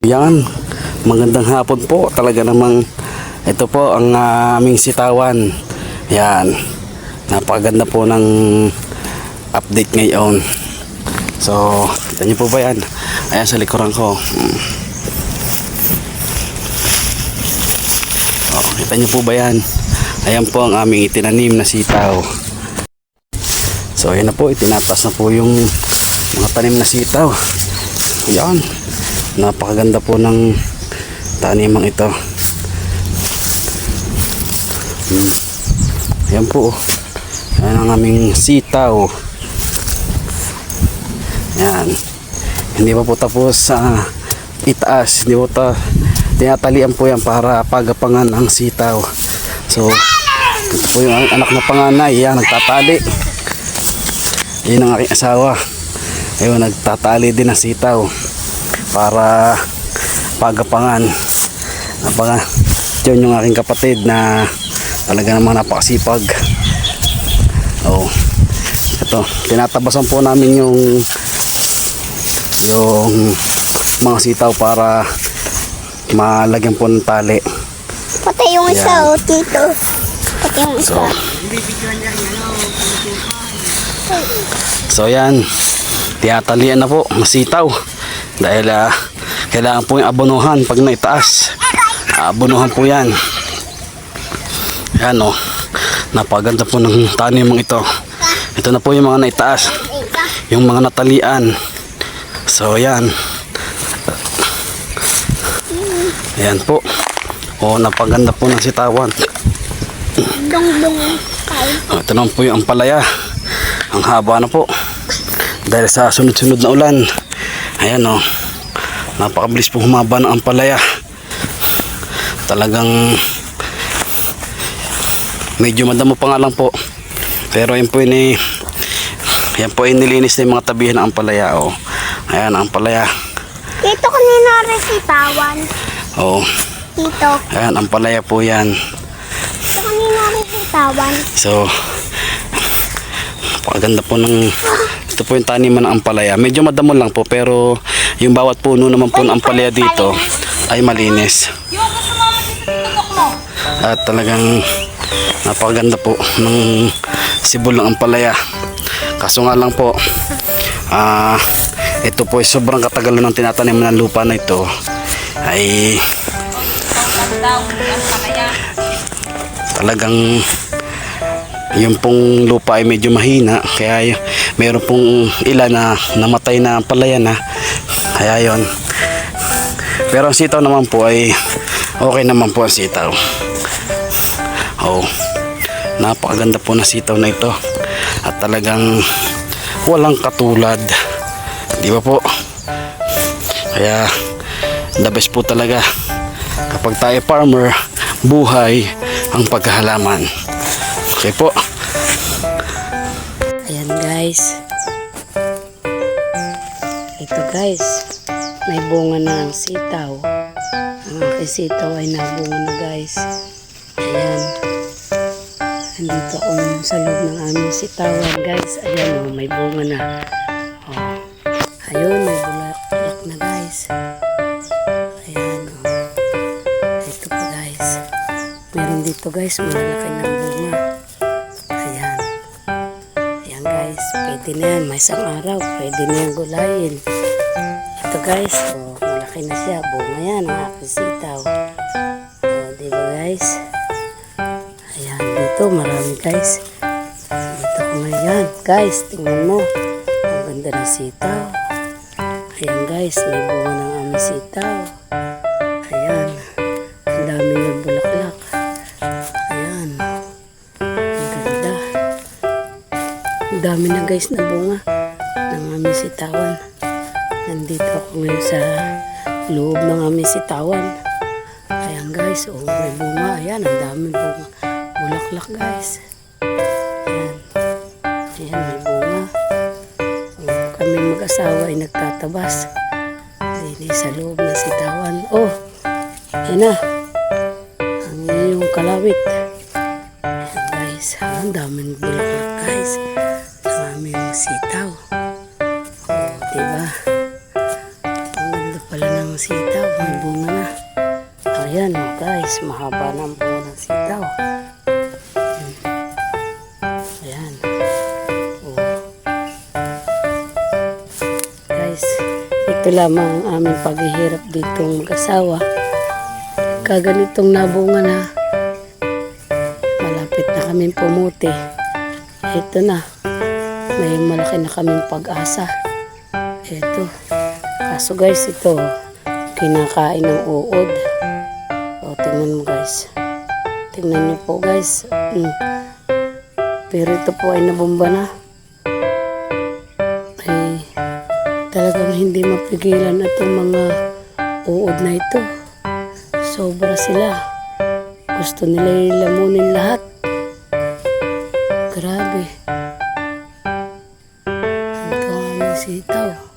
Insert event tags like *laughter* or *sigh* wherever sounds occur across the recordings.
Yan, magandang hapon po. Talaga namang ito po ang ah, aming sitawan. Yan, napakaganda po ng update ngayon. So, kita niyo po ba yan? Ayan sa likuran ko. Mm. Oh, kita niyo po ba yan? Ayan po ang aming itinanim na sitaw. So, ayan na po. Itinatas na po yung mga tanim na sitaw. Yan. Napakaganda po ng tanimang ito. Hmm. Ayan po. Ayan ang aming sitaw. Yan. Hindi pa po tapos sa itaas. Hindi po ta tinatalian po yan para pagapangan ang sitaw. So, ito po yung anak na panganay. Yan, nagtatali. Yun ang aking asawa. Ayun, nagtatali din ng sitaw para pagapangan. Napaka, yun yung aking kapatid na talaga namang napakasipag. Oh. Ito, tinatabasan po namin yung yung mga sitaw para malagyan po ng tali. Pati yung isa, oh, tito. Pati yung isa. So, so yan, tinatalian na po, masitaw. Dahil ah, kailangan po yung abonuhan pag naitaas. Abonuhan po yan. Yan o, napaganda po ng tanimang ito. Ito na po yung mga naitaas, yung mga natalian. So yan. Yan po. O, napaganda po ng sitawan. Oh, ito naman po yung ampalaya. Ang haba na po. Dahil sa sunod-sunod na ulan. Ayan o. Oh, napakabilis po humaba ng ampalaya. Talagang medyo madamo pa nga lang po. Pero yan po ini yan po ay nilinis na yung mga tabihan ng ampalaya. Oh. Ayan ang ampalaya. Tito, kanina rin sitawan. Oh. Tito, Ayan ang ampalaya po yan. tito, kanina rin sitawan. So, napakaganda po ng ito po yung taniman ng ampalaya. Medyo madamo lang po pero yung bawat puno naman po ng ampalaya dito ay malinis. At talagang napakaganda po ng sibol ng ampalaya. Kaso nga lang po, ah ito po ay sobrang katagalan ng tinatanim ng lupa na ito ay talagang yung pong lupa ay medyo mahina kaya meron pong ilan na namatay na palaya na kaya yon pero ang sitaw naman po ay okay naman po ang sitaw. Oh napakaganda po ng sitaw na ito. At talagang walang katulad. Di ba po? Kaya the best po talaga. Kapag tayo farmer buhay ang pagkahalaman okay po guys. Ito guys. May bunga na ang sitaw. Ang aking sitaw ay nabunga na guys. Ayan. Andito ngayon sa loob ng aming sitawan guys. Ayan oh, may bunga na. Oh. Ayun, may bulaklak na guys. Ayan oh. Ito pa guys. Meron dito guys, malalaki ng bunga. Guys, pwede na yan. May isang araw, pwede na yan gulayin. Ito guys, oh, malaki na siya. Bunga yan, ang aking. Oh, di guys? Ayan, dito marami guys. Dito ko ngayon. Guys, tingnan mo. Ang ganda ng sitaw. Ayan guys, may bunga ng aming sitaw. Guys na bunga ng aming sitawan. Nandito ako ngayon sa loob ng aming sitawan. Ayan guys, oh, may bunga. Ayan, ang dami bunga. Bulaklak guys. Ayan. Ayan, may bunga. Oh, kami mag-asawa ay nagtatabas. Dini sa loob ng sitawan. Oh, ayan na. Ang iyong kalawit. Ayan guys, ang daming bulaklak guys. Ayan oh, guys, mahaba na ang bunga ng sitaw. Ayan. Oh. Guys, ito lamang ang aming paghihirap ditong mag-asawa. Kaganitong nabunga na. Malapit na kaming pumuti. Ito na. May malaki na kaming pag-asa. Ito. Kaso guys, ito. Kinakain ng uod. O, tingnan mo guys. Tingnan niyo po guys. Mm. Pero ito po ay nabomba na. Ay, talagang hindi mapigilan itong mga uod na ito. Sobra sila. Gusto nila ilamunin lahat. Grabe. Ang aming sitaw.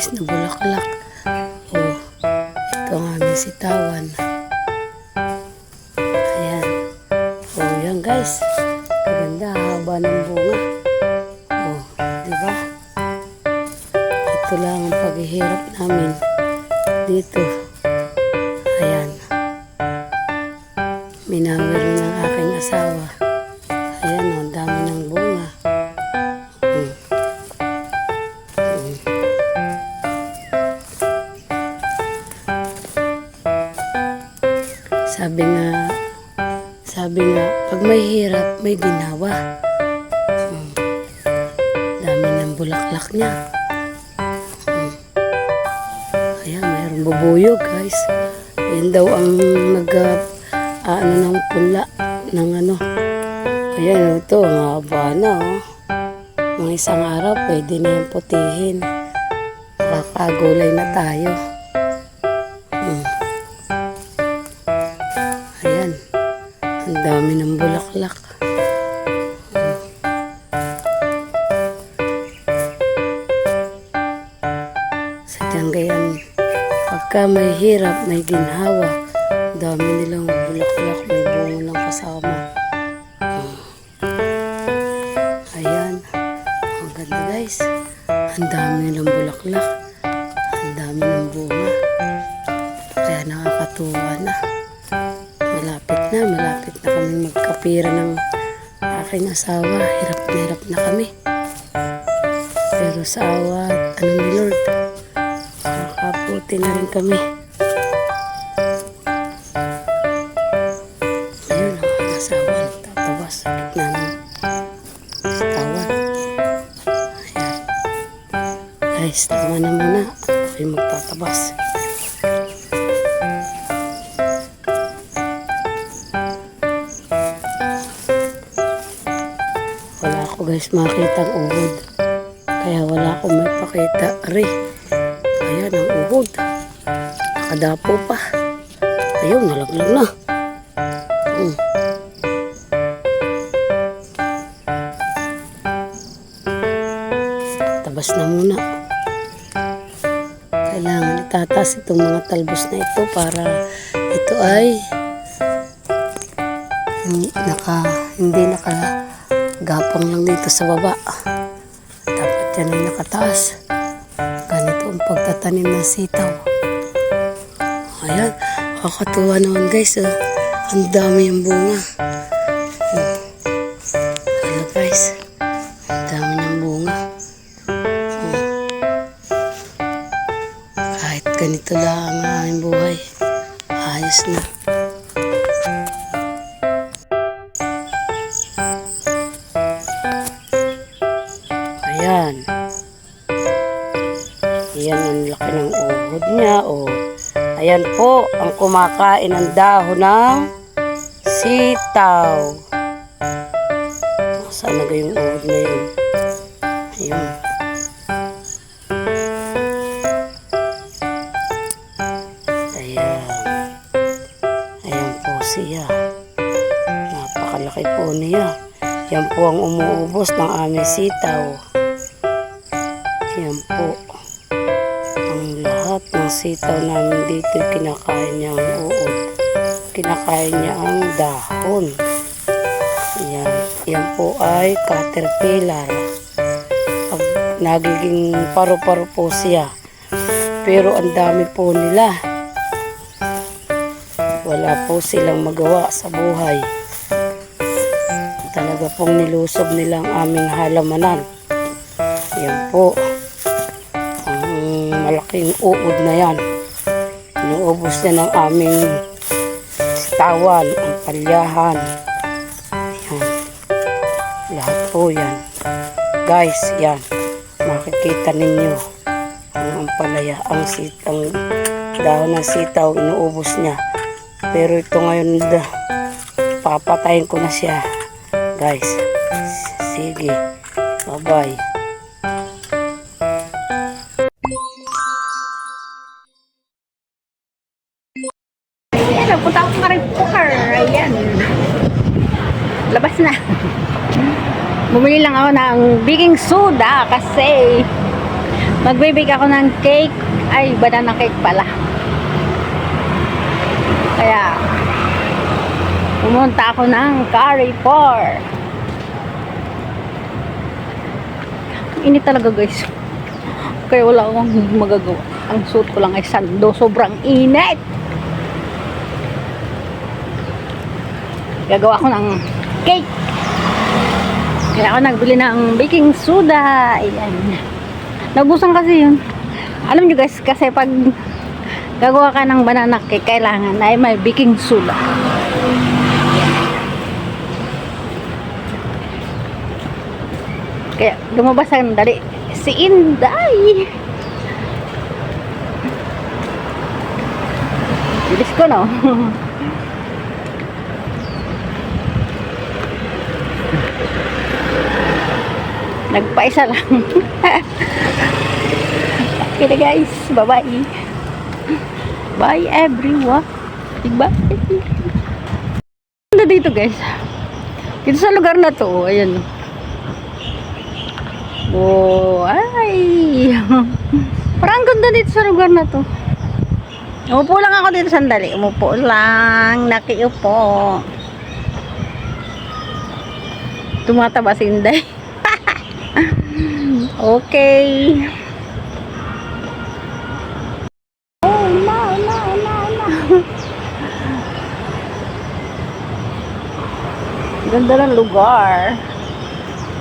Guys na. Oh, ito ang aming sitawan. Ayan. Oh, yan guys. Ganda, haba ng bunga. Oh, di ba? Ito lang ang paghihirap namin dito. Ayan. Minamero ng aking asawa. Ayan, oh, dami ng pag may hirap, may ginawa. Hmm. Dami ng bulaklak niya. Hmm. Ayan, mayroong bubuyog, guys. Yan daw ang nag, ano ng pula, ng ano. Ayan, ito, ang haba oh. Mga isang araw, pwede na yung putihin. Makakagulay na tayo. Dami ng bulaklak. Sadyang gayan, pagka may hirap, may ginhawa, dami nilang bulaklak, may bunga ng kasama. Ayan. Ang ganda guys. Ang dami nilang bulaklak. Ang dami ng bunga. Kaya nakakatuwa na. Na, malapit na kami magkapira ng aking asawa. Hirap na hirap na kami. Pero sa awa at ano ni Lord, nakaputi na rin kami. Ayun, ang aking asawa nagtatawas sa gitna ng sitawan. Ayan. Guys, tama na muna. Ako'y magtatabas. Wala ako guys makita ang uhod. Kaya wala akong mapakita. Ari, ayan ang uhod. Nakadapo pa. Ayun, nalaglag na. Hmm. Tabas na muna. Kailangan itatas itong mga talbos na ito para ito ay hindi naka hindi naka gapang lang dito sa baba. Dapat yan ay nakataas. Ganito ang pagtatanim ng sitaw. Ayan, kakatuwa naman guys. Oh. Ang dami yung bunga. Oh. Ano guys, ang dami ng bunga. Oh. Kahit ganito lang ang aming buhay, ayos na. Ayan. Ayan ang laki ng uhod niya. Oh. Ayan po ang kumakain ng dahon ng sitaw. Saan na yung uhod na yun? Ayun. Ayan. Ayan po siya. Napakalaki po niya. Yan po ang umuubos ng aming sitaw. Yan po. Ang lahat ng sitaw namin dito kinakain niya ang uod. Kinakain niya ang dahon. Yan. Yan po ay caterpillar. Pag nagiging paro-paro po siya. Pero ang dami po nila. Wala po silang magawa sa buhay. Talaga pong nilusob nilang aming halamanan. Yan po. Malaking uod na yan. Inuubos na ng aming tawan, ang palyahan. Yan. Lahat po yan. Guys, yan. Makikita ninyo ang ampalaya, ang, sit, ang dahon ng sitaw, inuubos niya. Pero ito ngayon, papatayin ko na siya. Guys, sige. Bye-bye. Labas na. Bumili lang ako ng baking soda kasi magbibig ako ng cake. Ay, banana cake pala. Kaya, pumunta ako ng Carrefour. Init talaga guys. Kaya wala akong magagawa. Ang suit ko lang ay sando. Sobrang init. gagawa ko ng cake. Kaya ako nagbili ng baking soda. Ayan. Nagusan kasi yun. Alam nyo guys, kasi pag gagawa ka ng banana cake, kailangan ay may baking soda. Kaya lumabas ang dali si Inday. Bilis ko no. *laughs* Nagpaisa lang. okay na guys. Bye-bye. Bye everyone. Bye. Ganda dito guys. Dito sa lugar na to. Ayan. Oh, ay. Parang ganda dito sa lugar na to. Umupo lang ako dito sandali. Umupo lang. Nakiupo. Tumataba si Inday. Okay. Oh, no, no, no, no. Ganda ng lugar.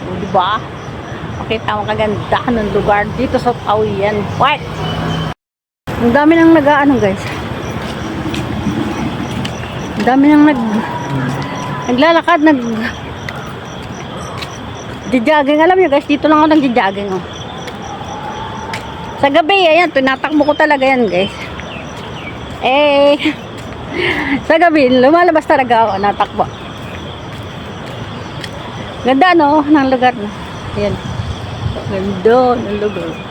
O, diba? Makita mo kaganda ng lugar dito sa Tawian Park. Ang dami nang nag-ano guys. Ang dami nang nag naglalakad, nag Jogging, alam nyo guys, dito lang ako nag-jogging oh. Sa gabi, ayan, tinatakbo ko talaga yan guys. Eh, *laughs* sa gabi, lumalabas talaga ako, natakbo. Ganda no, ng lugar na. Ayan. Ganda ng lugar.